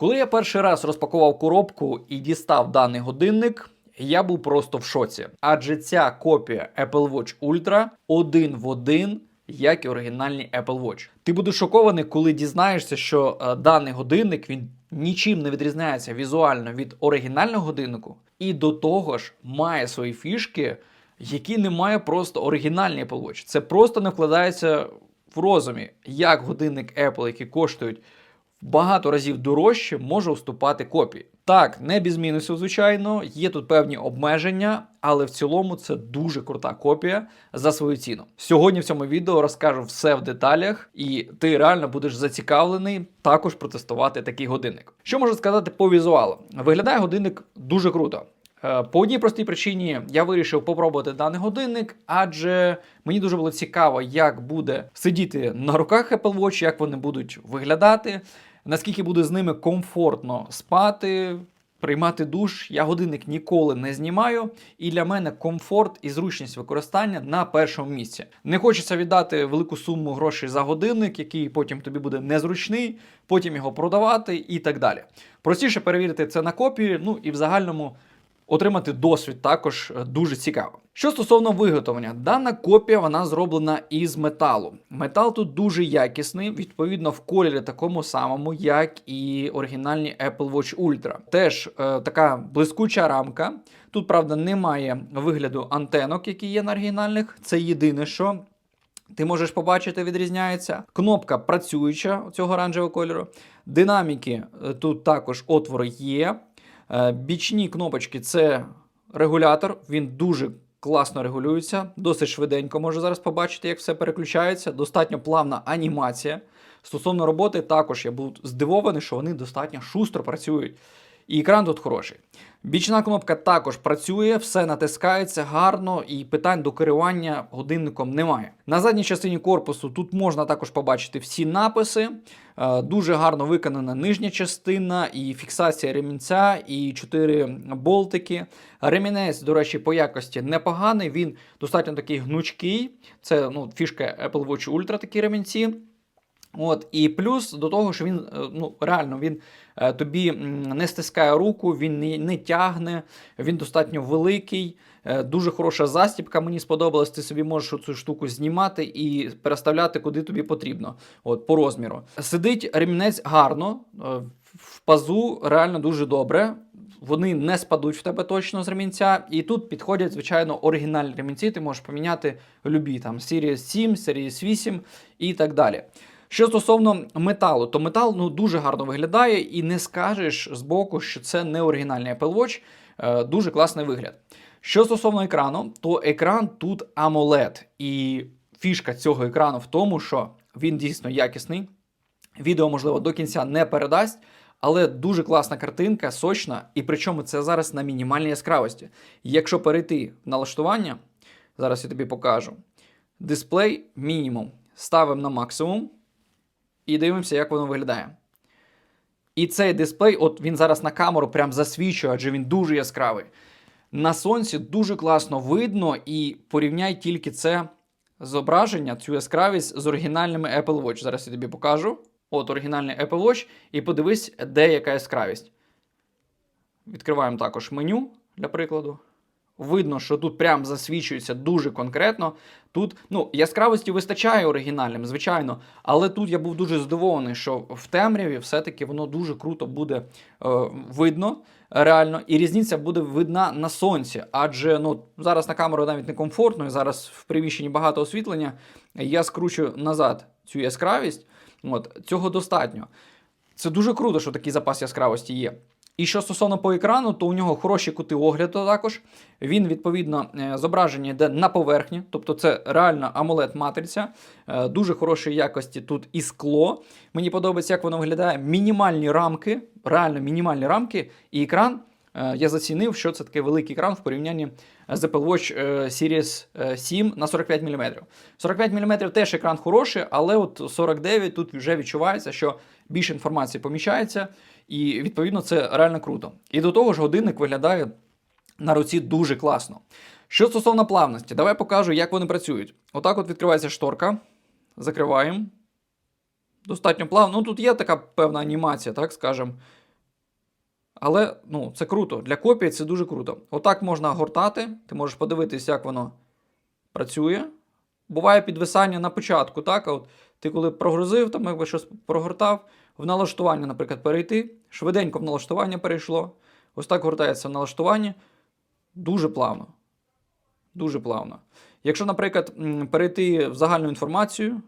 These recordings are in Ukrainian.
Коли я перший раз розпакував коробку і дістав даний годинник, я був просто в шоці. Адже ця копія Apple Watch Ultra один в один, як і оригінальний Apple Watch. Ти будеш шокований, коли дізнаєшся, що е, даний годинник він нічим не відрізняється візуально від оригінального годиннику, і до того ж має свої фішки, які не має просто оригінальний Apple Watch. Це просто не вкладається в розумі, як годинник Apple, які коштують в багато разів дорожче, може уступати копії. Так, не без мінусів, звичайно, є тут певні обмеження, але в цілому це дуже крута копія за свою ціну. Сьогодні в цьому відео розкажу все в деталях, і ти реально будеш зацікавлений також протестувати такий годинник. Що можу сказати по візуалу? Виглядає годинник дуже круто. Е, По одній простій причині я вирішив попробувати даний годинник, адже мені дуже було цікаво, як буде сидіти на руках Apple Watch, як вони будуть виглядати, наскільки буде з ними комфортно спати. Приймати душ, я годинник ніколи не знімаю, і для мене комфорт і зручність використання на першому місці. Не хочеться віддати велику суму грошей за годинник, який потім тобі буде незручний, потім його продавати і так далі. Простіше перевірити це на копії, ну і в загальному Отримати досвід також е, дуже цікаво. Що стосовно виготовлення, дана копія вона зроблена із металу. Метал тут дуже якісний, відповідно в кольорі такому самому, як і оригінальні Apple Watch Ultra. Теж е, така блискуча рамка. Тут, правда, немає вигляду антенок, які є на оригінальних. Це єдине, що. Ти можеш побачити, відрізняється. Кнопка працююча цього оранжевого кольору. Динаміки е, тут також отвори є. Е, Бічні кнопочки це регулятор, він дуже класно регулюється, досить швиденько можу зараз побачити, як все переключається. Достатньо плавна анімація. Стосовно роботи, також я був здивований, що вони достатньо шустро працюють. І екран тут хороший. Бічна кнопка також працює, все натискається гарно і питань до керування годинником немає. На задній частині корпусу тут можна також побачити всі написи. Е, Дуже гарно виконана нижня частина, і фіксація ремінця, і чотири болтики. Ремінець, до речі, по якості непоганий. Він достатньо такий гнучкий. Це ну, фішка Apple Watch Ultra такі ремінці. От, і плюс до того, що він е, ну, реально він е, тобі не стискає руку, він не, не тягне, він достатньо великий, е, дуже хороша застібка. Мені сподобалась. Ти собі можеш цю штуку знімати і переставляти куди тобі потрібно. От, по розміру. Сидить ремінець гарно, в пазу реально дуже добре. Вони не спадуть в тебе точно з ремінця. І тут підходять, звичайно, оригінальні ремінці. Ти можеш поміняти любі там Series 7, Series 8 і так далі. Що стосовно металу, то метал ну, дуже гарно виглядає, і не скажеш з боку, що це не оригінальний Apple Watch. Е, дуже класний вигляд. Що стосовно екрану, то екран тут AMOLED. І фішка цього екрану в тому, що він дійсно якісний. Відео, можливо, до кінця не передасть, але дуже класна картинка, сочна, і причому це зараз на мінімальній яскравості. Якщо перейти в налаштування, зараз я тобі покажу. Дисплей мінімум. Ставимо на максимум і дивимося, як воно виглядає. І цей дисплей, от він зараз на камеру прям засвічує, адже він дуже яскравий. На сонці дуже класно видно, і порівняй тільки це зображення, цю яскравість з оригінальними Apple Watch. Зараз я тобі покажу. От оригінальний Apple Watch, і подивись, де яка яскравість. Відкриваємо також меню для прикладу. Видно, що тут прям засвічується дуже конкретно. Тут ну, яскравості вистачає оригінальним, звичайно, але тут я був дуже здивований, що в темряві все-таки воно дуже круто буде е, видно реально, і різниця буде видна на сонці. Адже ну, зараз на камеру навіть некомфортно, і зараз в приміщенні багато освітлення. Я скручу назад цю яскравість. От, Цього достатньо. Це дуже круто, що такий запас яскравості є. І що стосовно по екрану, то у нього хороші кути огляду також. Він, відповідно, е, зображення йде на поверхні, тобто це реальна amoled матриця е, дуже хорошої якості тут і скло. Мені подобається, як воно виглядає. Мінімальні рамки, реально мінімальні рамки, і екран. Е, Я зацінив, що це такий великий екран в порівнянні з Apple Watch е, Series е, 7 на 45 мм. 45 мм теж екран хороший, але от 49 тут вже відчувається, що більше інформації поміщається, і відповідно це реально круто. І до того ж, годинник виглядає на руці дуже класно. Що стосовно плавності, давай покажу, як вони працюють. Отак от відкривається шторка, закриваємо. Достатньо плавно. Ну тут є така певна анімація, так скажемо. Але ну, це круто. Для копії це дуже круто. Отак можна гортати, ти можеш подивитись, як воно працює. Буває підвисання на початку, так? От ти коли прогрузив, там якби щось прогортав, в налаштування, наприклад, перейти, швиденько в налаштування перейшло. Ось так гортається в налаштуванні. Дуже плавно. Дуже плавно. Якщо, наприклад, перейти в загальну інформацію,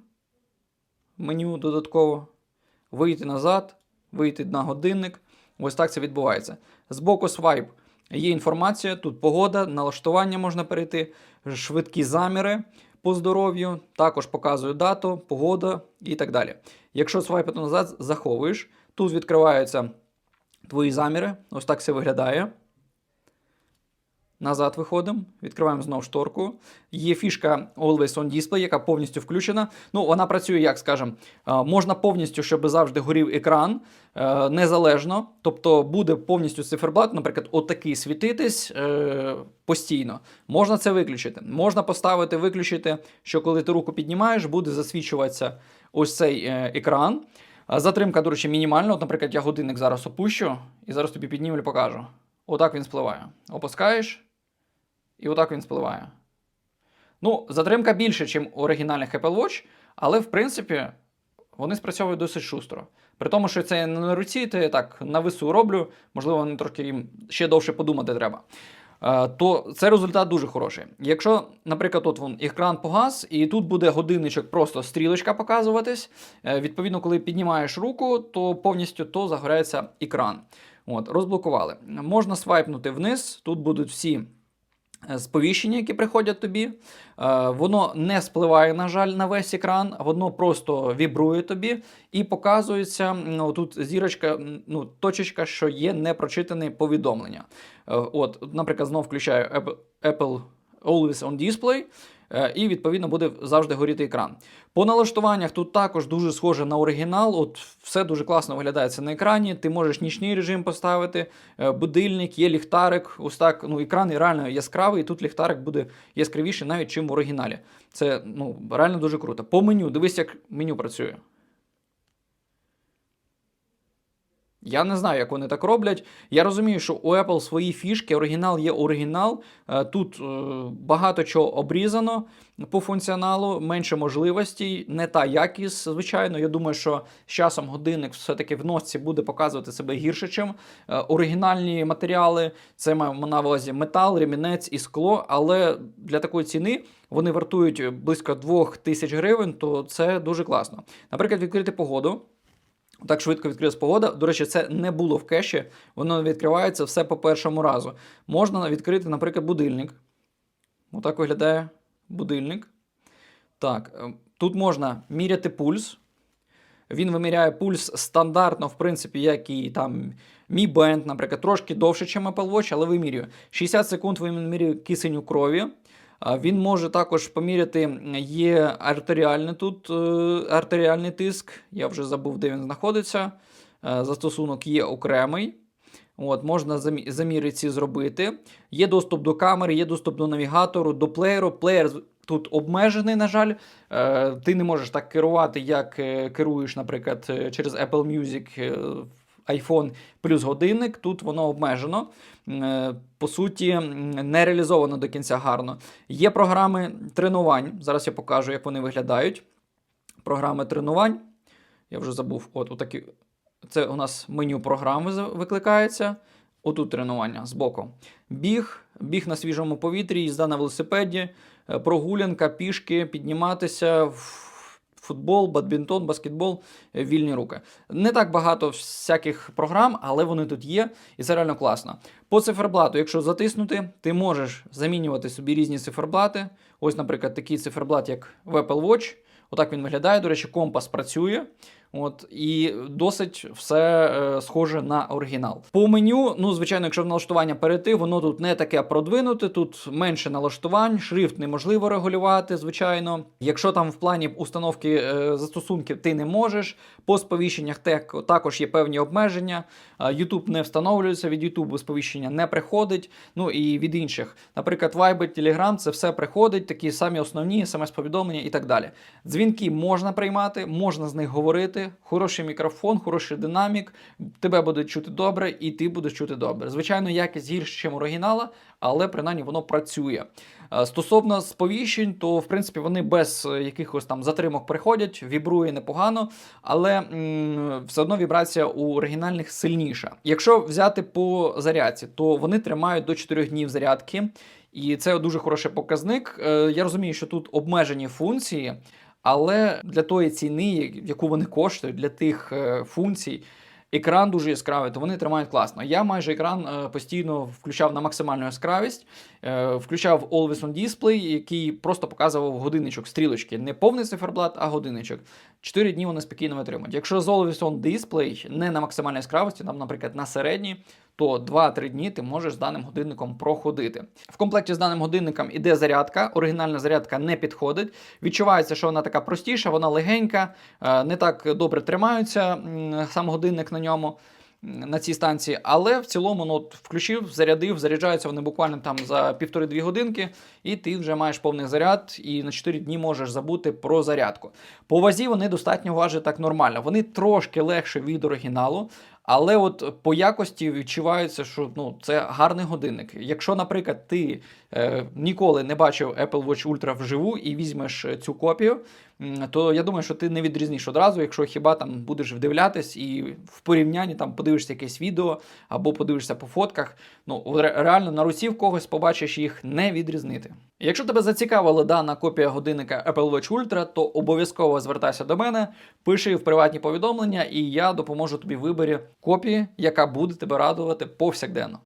меню додатково, вийти назад, вийти на годинник, ось так це відбувається. Збоку свайп є інформація, тут погода, налаштування можна перейти, швидкі заміри по здоров'ю, також показує дату, погода і так далі. Якщо свайпати назад, заховуєш, тут відкриваються твої заміри, ось так це виглядає. Назад виходимо, відкриваємо знову шторку. Є фішка Always on Display, яка повністю включена. Ну, вона працює, як скажемо, е, можна повністю, щоб завжди горів екран е, незалежно. Тобто буде повністю циферблат, наприклад, отакий світитись е, постійно. Можна це виключити. Можна поставити, виключити, що коли ти руку піднімаєш, буде засвічуватися ось цей екран. Затримка, до речі, мінімальна. От, наприклад, я годинник зараз опущу і зараз тобі підніму і покажу. Отак він спливає. Опускаєш, і отак він спливає. Ну, затримка більше, ніж у оригінальних Apple Watch, але в принципі вони спрацьовують досить шустро. При тому, що це не на руці, то я так на вису роблю, можливо, вони трошки їм ще довше подумати треба. Е, То це результат дуже хороший. Якщо, наприклад, от вон екран погас, і тут буде годинничок, просто стрілочка показуватись. е, Відповідно, коли піднімаєш руку, то повністю то загорається екран. От, розблокували. Можна свайпнути вниз, тут будуть всі сповіщення, які приходять тобі. Е, Воно не спливає, на жаль, на весь екран, воно просто вібрує тобі і показується. Ну, тут зірочка, ну, точечка, що є непрочитане повідомлення. Е, От, наприклад, знову включаю Apple Always on Display. Е, І відповідно буде завжди горіти екран. По налаштуваннях тут також дуже схоже на оригінал. От все дуже класно виглядається на екрані. Ти можеш нічний режим поставити, е, будильник, є ліхтарик. Ось так. Ну, екран реально яскравий, і тут ліхтарик буде яскравіший навіть чим в оригіналі. Це ну, реально дуже круто. По меню, дивись, як меню працює. Я не знаю, як вони так роблять. Я розумію, що у Apple свої фішки, оригінал є оригінал. Е, Тут е, багато чого обрізано по функціоналу, менше можливостей, не та якість, звичайно. Я думаю, що з часом годинник все-таки в носці буде показувати себе гірше, чим е, оригінальні матеріали. Це маємо на увазі метал, ремінець і скло. Але для такої ціни вони вартують близько 2000 гривень, то це дуже класно. Наприклад, відкрити погоду. Так швидко відкрилась погода. До речі, це не було в кеші, воно відкривається все по першому разу. Можна відкрити, наприклад, будильник. Отак виглядає будильник. Так, е, тут можна міряти пульс. Він виміряє пульс стандартно, в принципі, як і там Mi Band, наприклад, трошки довше, ніж Apple Watch, але вимірює. 60 секунд вимірює кисень у крові. Він може також поміряти, є артеріальний тут е, артеріальний тиск. Я вже забув, де він знаходиться. Е, Застосунок є окремий. От, можна заміри ці зробити. Є доступ до камери, є доступ до навігатору, до плеєру. Плеєр тут обмежений, на жаль. Е, Ти не можеш так керувати, як керуєш, наприклад, через Apple Music. iPhone плюс годинник, тут воно обмежено. Е, По суті, не реалізовано до кінця гарно. Є програми тренувань. Зараз я покажу, як вони виглядають. Програми тренувань. Я вже забув. От, отакі. Це у нас меню програми викликається. Отут тренування збоку. Біг, біг на свіжому повітрі, їзда на велосипеді, е, прогулянка, пішки, підніматися, ф- футбол, бадмінтон, баскетбол, е, вільні руки. Не так багато всяких програм, але вони тут є, і це реально класно. По циферблату, якщо затиснути, ти можеш замінювати собі різні циферблати. Ось, наприклад, такий циферблат, як в Apple Watch. Отак він виглядає. До речі, компас працює. От, і досить все е, схоже на оригінал. По меню, ну, звичайно, якщо в налаштування перейти, воно тут не таке продвинуте, тут менше налаштувань, шрифт неможливо регулювати, звичайно. Якщо там в плані установки е, застосунків ти не можеш, по сповіщеннях тек- також є певні обмеження. YouTube не встановлюється, від YouTube сповіщення не приходить. Ну і від інших. Наприклад, Viber, Telegram, це все приходить, такі самі основні, смс-повідомлення і так далі. Дзвінки можна приймати, можна з них говорити. Слухати, хороший мікрофон, хороший динамік, тебе буде чути добре, і ти будеш чути добре. Звичайно, якість гірше, ніж оригінала, але принаймні воно працює. Е, Стосовно сповіщень, то в принципі вони без е, якихось там затримок приходять, вібрує непогано, але м, все одно вібрація у оригінальних сильніша. Якщо взяти по зарядці, то вони тримають до 4 днів зарядки, і це дуже хороший показник. Е, Я розумію, що тут обмежені функції, але для тої ціни, яку вони коштують, для тих е, функцій. Екран дуже яскравий, то вони тримають класно. Я майже екран е, постійно включав на максимальну яскравість, включав Always on Display, який просто показував годинничок, стрілочки. Не повний циферблат, а годинничок. 4 дні вони спокійно витримують. Якщо з Always on Display не на максимальній яскравості, там, наприклад, на середній, то 2-3 дні ти можеш з даним годинником проходити. В комплекті з даним годинником іде зарядка. Оригінальна зарядка не підходить. Відчувається, що вона така простіша, вона легенька, е, не так добре тримаються сам годинник на ньому. На цій станції, але в цілому ну, от включив, зарядив, заряджаються вони буквально там за півтори-дві годинки, і ти вже маєш повний заряд, і на 4 дні можеш забути про зарядку. По вазі вони достатньо важать так нормально. Вони трошки легше від оригіналу, але от по якості відчувається, що ну, це гарний годинник. Якщо, наприклад, ти е, ніколи не бачив Apple Watch Ultra вживу і візьмеш е, цю копію, то я думаю, що ти не відрізниш одразу, якщо хіба там будеш вдивлятись і в порівнянні там подивишся якесь відео або подивишся по фотках. Ну ре- реально на руці в когось побачиш їх не відрізнити. Якщо тебе зацікавила дана копія годинника Apple Watch Ultra, то обов'язково звертайся до мене, пиши в приватні повідомлення, і я допоможу тобі в виборі копії, яка буде тебе радувати повсякденно.